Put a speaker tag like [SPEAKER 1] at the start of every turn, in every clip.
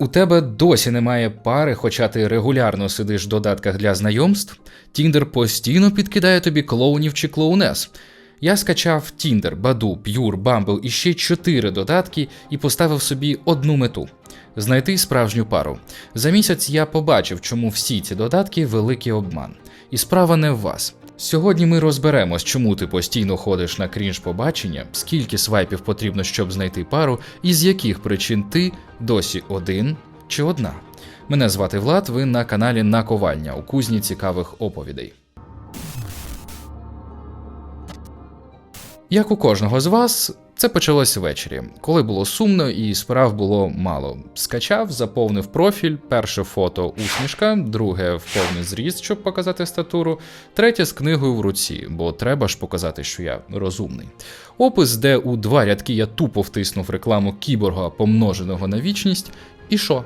[SPEAKER 1] У тебе досі немає пари, хоча ти регулярно сидиш в додатках для знайомств. Тіндер постійно підкидає тобі клоунів чи клоунес. Я скачав Tinder, Badoo, Pure, Bumble і ще чотири додатки і поставив собі одну мету знайти справжню пару. За місяць я побачив, чому всі ці додатки великий обман. І справа не в вас. Сьогодні ми розберемось, чому ти постійно ходиш на крінж побачення, скільки свайпів потрібно, щоб знайти пару, і з яких причин ти досі один чи одна. Мене звати Влад, ви на каналі Наковальня у кузні цікавих оповідей. Як у кожного з вас, це почалось ввечері, коли було сумно і справ було мало. Скачав, заповнив профіль, перше фото усмішка, друге в повний зріст, щоб показати статуру, третє з книгою в руці, бо треба ж показати, що я розумний. Опис, де у два рядки я тупо втиснув рекламу кіборга, помноженого на вічність, і що?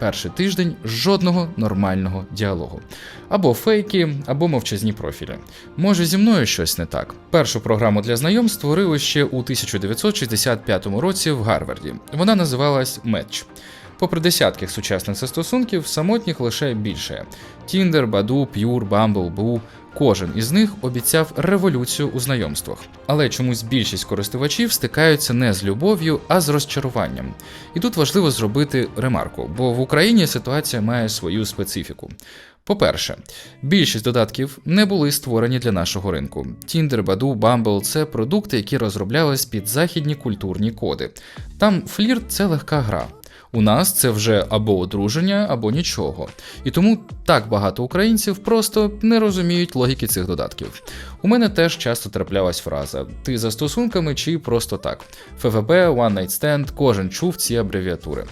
[SPEAKER 1] Перший тиждень жодного нормального діалогу. Або фейки, або мовчазні профілі. Може, зі мною щось не так. Першу програму для знайомств створили ще у 1965 році в Гарварді. Вона називалась Match. Попри десятки сучасних застосунків, самотніх лише більше: Tinder, Badoo, Pure, Bumble, Boo – Кожен із них обіцяв революцію у знайомствах, але чомусь більшість користувачів стикаються не з любов'ю, а з розчаруванням. І тут важливо зробити ремарку, бо в Україні ситуація має свою специфіку. По-перше, більшість додатків не були створені для нашого ринку. Tinder, Badoo, Bumble – це продукти, які розроблялись під західні культурні коди. Там флірт це легка гра. У нас це вже або одруження, або нічого. І тому так багато українців просто не розуміють логіки цих додатків. У мене теж часто траплялась фраза: ти за стосунками чи просто так. ФВБ, One Night Stand, кожен чув ці абревіатури.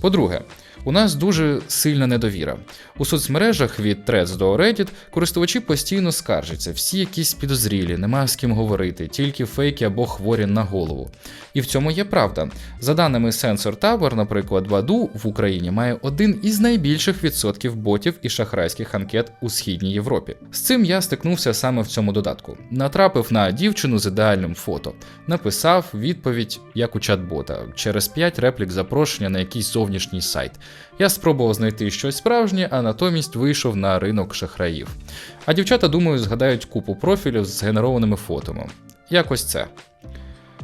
[SPEAKER 1] По-друге, у нас дуже сильна недовіра. У соцмережах від Threads до Reddit користувачі постійно скаржаться, всі якісь підозрілі, нема з ким говорити, тільки фейки або хворі на голову. І в цьому є правда. За даними Sensor Tower, наприклад, Баду в Україні має один із найбільших відсотків ботів і шахрайських анкет у східній Європі. З цим я стикнувся саме в цьому додатку. Натрапив на дівчину з ідеальним фото, написав відповідь як у чат-бота через 5 реплік запрошення на якийсь зовнішній сайт. Я спробував знайти щось справжнє, а натомість вийшов на ринок шахраїв. А дівчата, думаю, згадають купу профілів з згенерованими фотоми. Якось це.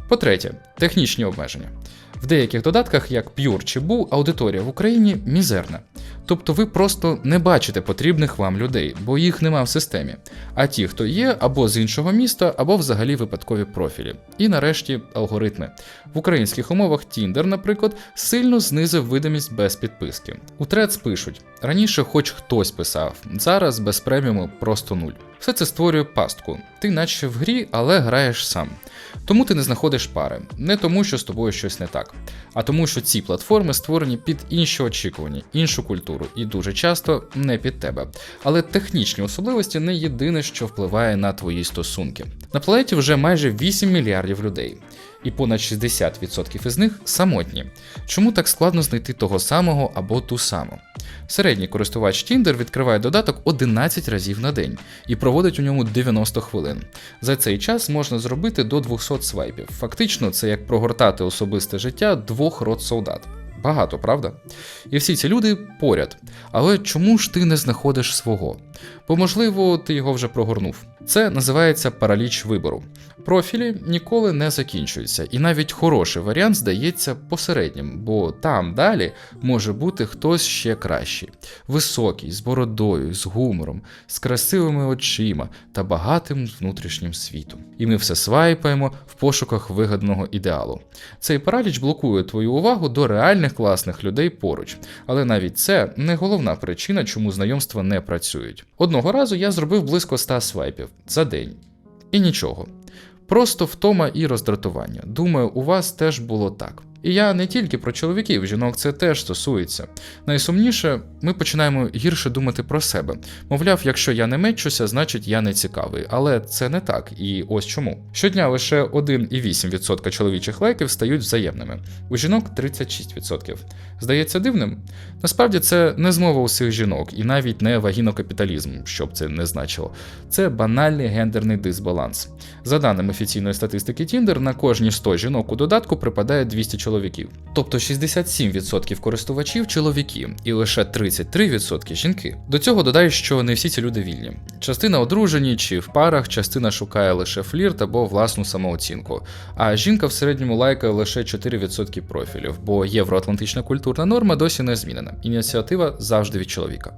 [SPEAKER 1] По-третє, технічні обмеження. В деяких додатках, як Pure чи Boo, аудиторія в Україні мізерна. Тобто ви просто не бачите потрібних вам людей, бо їх нема в системі. А ті, хто є, або з іншого міста, або взагалі випадкові профілі. І нарешті алгоритми. В українських умовах Tinder, наприклад, сильно знизив видимість без підписки. У Threads пишуть: раніше хоч хтось писав, зараз без преміуму просто нуль. Все це створює пастку. Ти наче в грі, але граєш сам. Тому ти не знаходиш пари, не тому, що з тобою щось не так, а тому, що ці платформи створені під інші очікування, іншу культуру і дуже часто не під тебе. Але технічні особливості не єдине, що впливає на твої стосунки. На планеті вже майже 8 мільярдів людей і понад 60% із них самотні. Чому так складно знайти того самого або ту саму? Середній користувач Tinder відкриває додаток 11 разів на день і проводить у ньому 90 хвилин. За цей час можна зробити до 200 свайпів. Фактично, це як прогортати особисте життя двох род солдат. Багато, правда? І всі ці люди поряд. Але чому ж ти не знаходиш свого? Бо, можливо, ти його вже прогорнув. Це називається параліч вибору. Профілі ніколи не закінчуються, і навіть хороший варіант здається посереднім, бо там далі може бути хтось ще кращий, високий, з бородою, з гумором, з красивими очима та багатим внутрішнім світом. І ми все свайпаємо в пошуках вигаданого ідеалу. Цей параліч блокує твою увагу до реальних класних людей поруч, але навіть це не головна причина, чому знайомства не працюють. Одного разу я зробив близько 100 свайпів за день. І нічого. Просто втома і роздратування. Думаю, у вас теж було так. І я не тільки про чоловіків, жінок це теж стосується. Найсумніше, ми починаємо гірше думати про себе. Мовляв, якщо я не мечуся, значить я не цікавий. Але це не так, і ось чому. Щодня лише 1,8% чоловічих лайків стають взаємними, у жінок 36%. Здається дивним? Насправді це не змова усіх жінок, і навіть не вагінокапіталізм, щоб це не значило. Це банальний гендерний дисбаланс. За даними офіційної статистики Tinder, на кожні 100 жінок у додатку припадає 200 чоловік чоловіків. Тобто 67% користувачів чоловіки, і лише 33% жінки. До цього додай, що не всі ці люди вільні. Частина одружені чи в парах, частина шукає лише флірт або власну самооцінку. А жінка в середньому лайкає лише 4% профілів, бо євроатлантична культурна норма досі не змінена. Ініціатива завжди від чоловіка.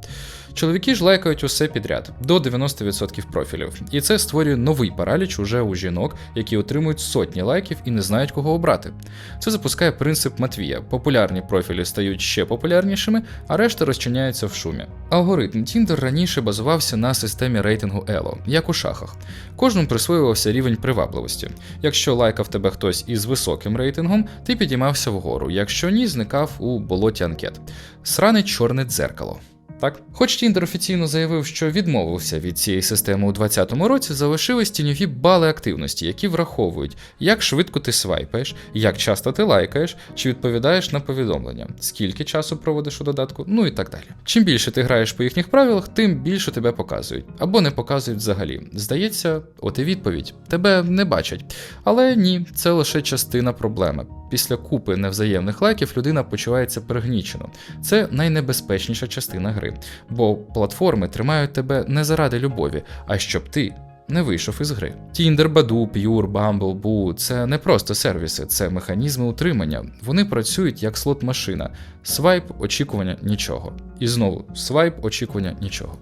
[SPEAKER 1] Чоловіки ж лайкають усе підряд до 90% профілів, і це створює новий параліч уже у жінок, які отримують сотні лайків і не знають кого обрати. Це запускає принцип Матвія: популярні профілі стають ще популярнішими, а решта розчиняється в шумі. Алгоритм Tinder раніше базувався на системі рейтингу Elo, як у шахах. Кожному присвоювався рівень привабливості. Якщо лайкав тебе хтось із високим рейтингом, ти підіймався вгору, якщо ні, зникав у болоті анкет. Сране чорне дзеркало. Так, хоч Tinder офіційно заявив, що відмовився від цієї системи у 2020 році, залишились тіньові бали активності, які враховують, як швидко ти свайпаєш, як часто ти лайкаєш, чи відповідаєш на повідомлення, скільки часу проводиш у додатку, ну і так далі. Чим більше ти граєш по їхніх правилах, тим більше тебе показують або не показують взагалі. Здається, от і відповідь: тебе не бачать. Але ні, це лише частина проблеми. Після купи невзаємних лайків людина почувається пригнічено. Це найнебезпечніша частина гри, бо платформи тримають тебе не заради любові, а щоб ти. Не вийшов із гри. Tinder, Badoo, Pure, Bumble, Boo – це не просто сервіси, це механізми утримання. Вони працюють як слот-машина. Свайп, очікування нічого. І знову свайп, очікування нічого.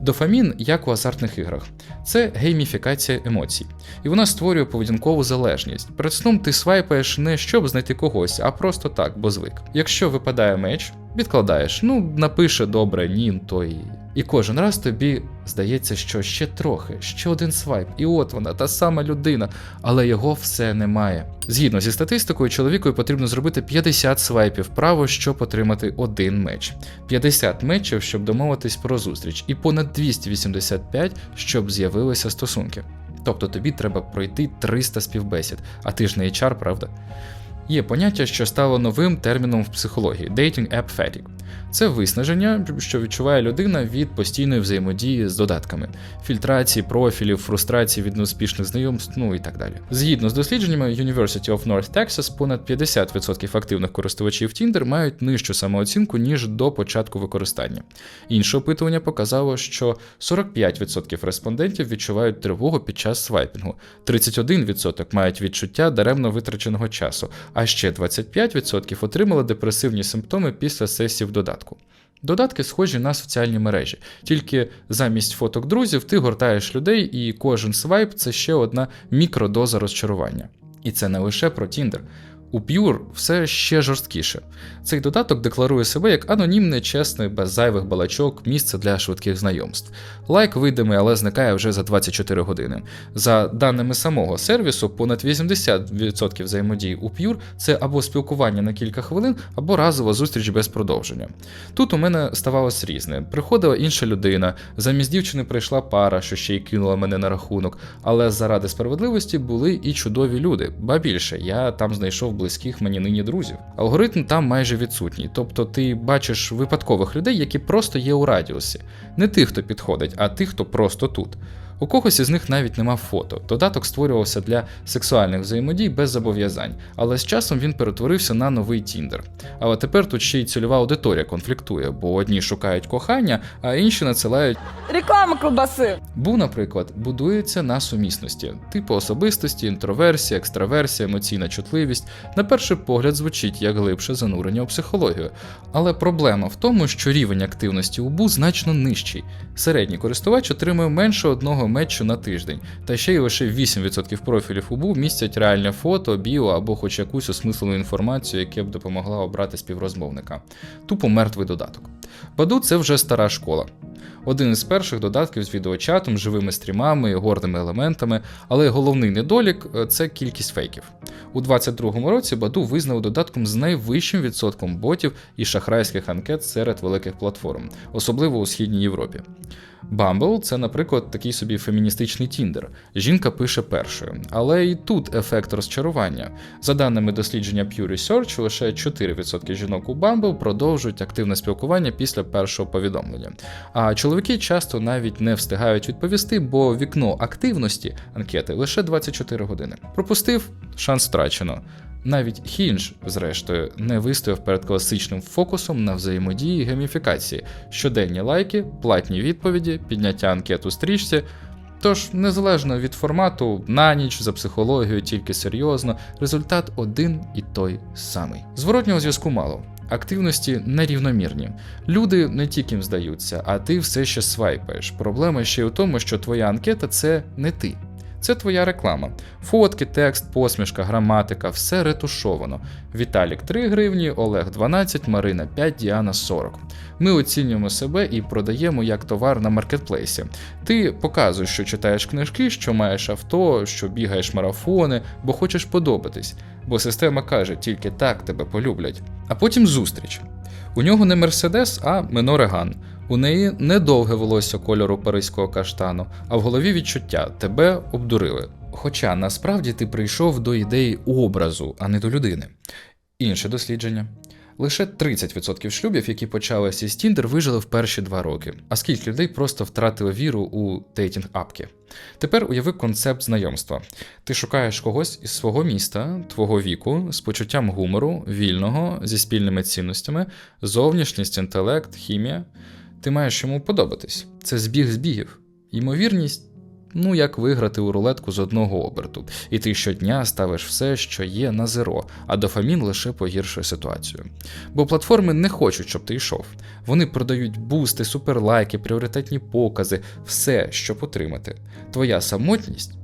[SPEAKER 1] Дофамін, як у азартних іграх, це гейміфікація емоцій, і вона створює поведінкову залежність. Перед сном ти свайпаєш не щоб знайти когось, а просто так, бо звик. Якщо випадає меч, відкладаєш, ну напише добре, ні, то і. І кожен раз тобі здається, що ще трохи, ще один свайп, і от вона, та сама людина, але його все немає. Згідно зі статистикою, чоловікові потрібно зробити 50 свайпів вправо, щоб отримати один меч, 50 мечів, щоб домовитись про зустріч, і понад 285, щоб з'явилися стосунки. Тобто тобі треба пройти 300 співбесід, а ти ж не HR, правда? Є поняття, що стало новим терміном в психології Dating App Fatigue. Це виснаження, що відчуває людина від постійної взаємодії з додатками, фільтрації профілів, фрустрації від неуспішних знайомств, ну і так далі. Згідно з дослідженнями University of North Texas, понад 50% активних користувачів Tinder мають нижчу самооцінку, ніж до початку використання. Інше опитування показало, що 45% респондентів відчувають тривогу під час свайпінгу, 31% мають відчуття даремно витраченого часу, а ще 25% отримали депресивні симптоми після сесії додатку. Додатки схожі на соціальні мережі, тільки замість фоток друзів ти гортаєш людей, і кожен свайп це ще одна мікродоза розчарування. І це не лише про Tinder. У Pure все ще жорсткіше. Цей додаток декларує себе як анонімне, чесне, без зайвих балачок, місце для швидких знайомств. Лайк видимий, але зникає вже за 24 години. За даними самого сервісу, понад 80% взаємодії у Pure – це або спілкування на кілька хвилин, або разова зустріч без продовження. Тут у мене ставалось різне. Приходила інша людина, замість дівчини прийшла пара, що ще й кинула мене на рахунок, але заради справедливості були і чудові люди. Ба більше, я там знайшов близьких мені нині друзів. Алгоритм там майже відсутній, тобто ти бачиш випадкових людей, які просто є у радіусі, не тих, хто підходить, а тих, хто просто тут. У когось із них навіть нема фото. Додаток створювався для сексуальних взаємодій без зобов'язань, але з часом він перетворився на новий Тіндер. Але тепер тут ще й цільова аудиторія конфліктує, бо одні шукають кохання, а інші надсилають
[SPEAKER 2] Реклама колбаси.
[SPEAKER 1] Бу, наприклад, будується на сумісності, типу особистості, інтроверсія, екстраверсія, емоційна чутливість. На перший погляд звучить як глибше занурення у психологію. Але проблема в тому, що рівень активності у Бу значно нижчий. Середній користувач отримує менше одного метчу на тиждень, та ще й лише 8% профілів УБУ містять реальне фото, біо або хоч якусь осмислену інформацію, яка б допомогла обрати співрозмовника. Тупо мертвий додаток. Баду це вже стара школа. Один із перших додатків з відеочатом, живими стрімами гордими елементами, але головний недолік е, це кількість фейків. У 2022 році Баду визнав додатком з найвищим відсотком ботів і шахрайських анкет серед великих платформ, особливо у східній Європі. Bumble – це, наприклад, такий собі феміністичний Тіндер. Жінка пише першою, але і тут ефект розчарування. За даними дослідження Pew Research, лише 4% жінок у Bumble продовжують активне спілкування після першого повідомлення. А чоловіки часто навіть не встигають відповісти, бо вікно активності анкети лише 24 години. Пропустив шанс втрачено. Навіть Hinge, зрештою, не вистояв перед класичним фокусом на взаємодії і гейміфікації, щоденні лайки, платні відповіді, підняття анкет у стрічці. Тож, незалежно від формату, на ніч за психологію, тільки серйозно, результат один і той самий. Зворотнього зв'язку мало. Активності нерівномірні. Люди не тільки здаються, а ти все ще свайпаєш. Проблема ще й у тому, що твоя анкета це не ти. Це твоя реклама. Фотки, текст, посмішка, граматика, все ретушовано. Віталік 3 гривні, Олег 12, Марина 5, Діана 40. Ми оцінюємо себе і продаємо як товар на маркетплейсі. Ти показуєш, що читаєш книжки, що маєш авто, що бігаєш марафони, бо хочеш подобатись. Бо система каже, тільки так тебе полюблять. А потім зустріч. У нього не Мерседес, а Менореган. У неї недовге волосся кольору паризького каштану, а в голові відчуття тебе обдурили. Хоча насправді ти прийшов до ідеї образу, а не до людини. Інше дослідження. Лише 30% шлюбів, які почалися з Tinder, вижили в перші два роки. А скільки людей просто втратили віру у дейтінг апки? Тепер уяви концепт знайомства. Ти шукаєш когось із свого міста, твого віку, з почуттям гумору, вільного, зі спільними цінностями, зовнішність, інтелект, хімія. Ти маєш йому подобатись. Це збіг збігів. Ймовірність, ну як виграти у рулетку з одного оберту, і ти щодня ставиш все, що є, на зеро, а дофамін лише погіршує ситуацію. Бо платформи не хочуть, щоб ти йшов. Вони продають бусти, суперлайки, пріоритетні покази, все, щоб отримати. Твоя самотність.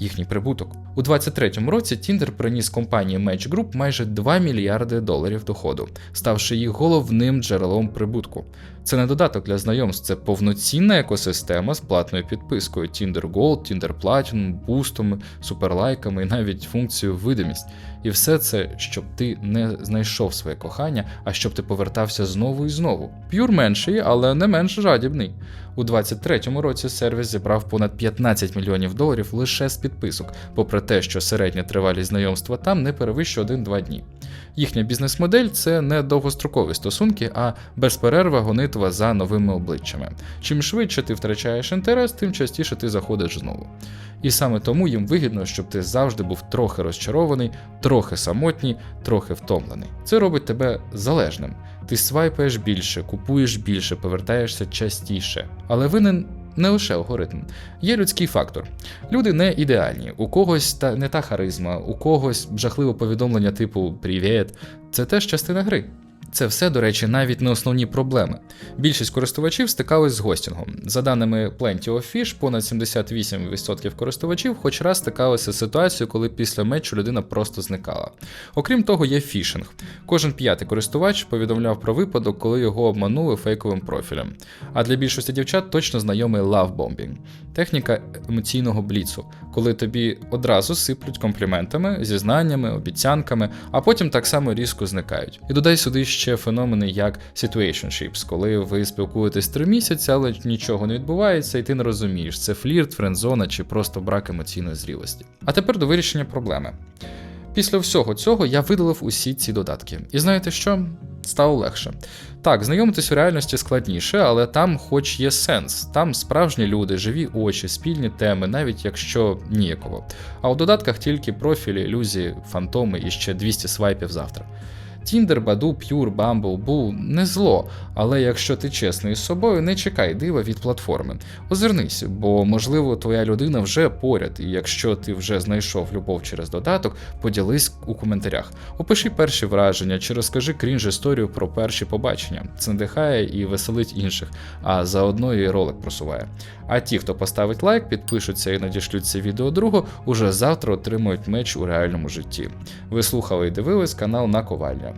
[SPEAKER 1] Їхній прибуток у 23-му році Tinder приніс компанії Match Group майже 2 мільярди доларів доходу, ставши їх головним джерелом прибутку. Це не додаток для знайомств, це повноцінна екосистема з платною підпискою Tinder Gold, Tinder Platinum, бустами, суперлайками і навіть функцією видимість. І все це, щоб ти не знайшов своє кохання, а щоб ти повертався знову і знову. П'юр менший, але не менш жадібний. У 23-му році сервіс зібрав понад 15 мільйонів доларів лише з підписок, попри те, що середня тривалість знайомства там не перевищує 1-2 дні. Їхня бізнес-модель це не довгострокові стосунки, а безперерва гонитва за новими обличчями. Чим швидше ти втрачаєш інтерес, тим частіше ти заходиш знову. І саме тому їм вигідно, щоб ти завжди був трохи розчарований, трохи самотній, трохи втомлений. Це робить тебе залежним. Ти свайпаєш більше, купуєш більше, повертаєшся частіше. Але винен не лише алгоритм. Є людський фактор. Люди не ідеальні, у когось та не та харизма, у когось жахливе повідомлення типу Привіт. Це теж частина гри. Це все, до речі, навіть не основні проблеми. Більшість користувачів стикались з гостінгом. За даними Plenty of Fish, понад 78% користувачів хоч раз стикалися з ситуацією, коли після мечу людина просто зникала. Окрім того, є фішинг. Кожен п'ятий користувач повідомляв про випадок, коли його обманули фейковим профілем. А для більшості дівчат точно знайомий лавбомбінг техніка емоційного бліцу, коли тобі одразу сиплють компліментами, зізнаннями, обіцянками, а потім так само різко зникають. І додай сюди ще феномени, як situationships, коли ви спілкуєтесь три місяці, але нічого не відбувається, і ти не розумієш, це флірт, френдзона чи просто брак емоційної зрілості. А тепер до вирішення проблеми. Після всього цього я видалив усі ці додатки. І знаєте що? Стало легше. Так, знайомитись у реальності складніше, але там хоч є сенс. Там справжні люди, живі очі, спільні теми, навіть якщо ніяково. А у додатках тільки профілі, ілюзії, фантоми і ще 200 свайпів завтра. Тіндер, Баду, П'юр, Бамбл, Бу не зло, але якщо ти чесний з собою, не чекай дива від платформи. Озирнись, бо можливо твоя людина вже поряд, і якщо ти вже знайшов любов через додаток, поділись у коментарях. Опиши перші враження чи розкажи крінж історію про перші побачення. Це надихає і веселить інших, а заодно і ролик просуває. А ті, хто поставить лайк, підпишуться і надішлють це відео другу, уже завтра отримують меч у реальному житті. Ви слухали і дивились канал Наковальня.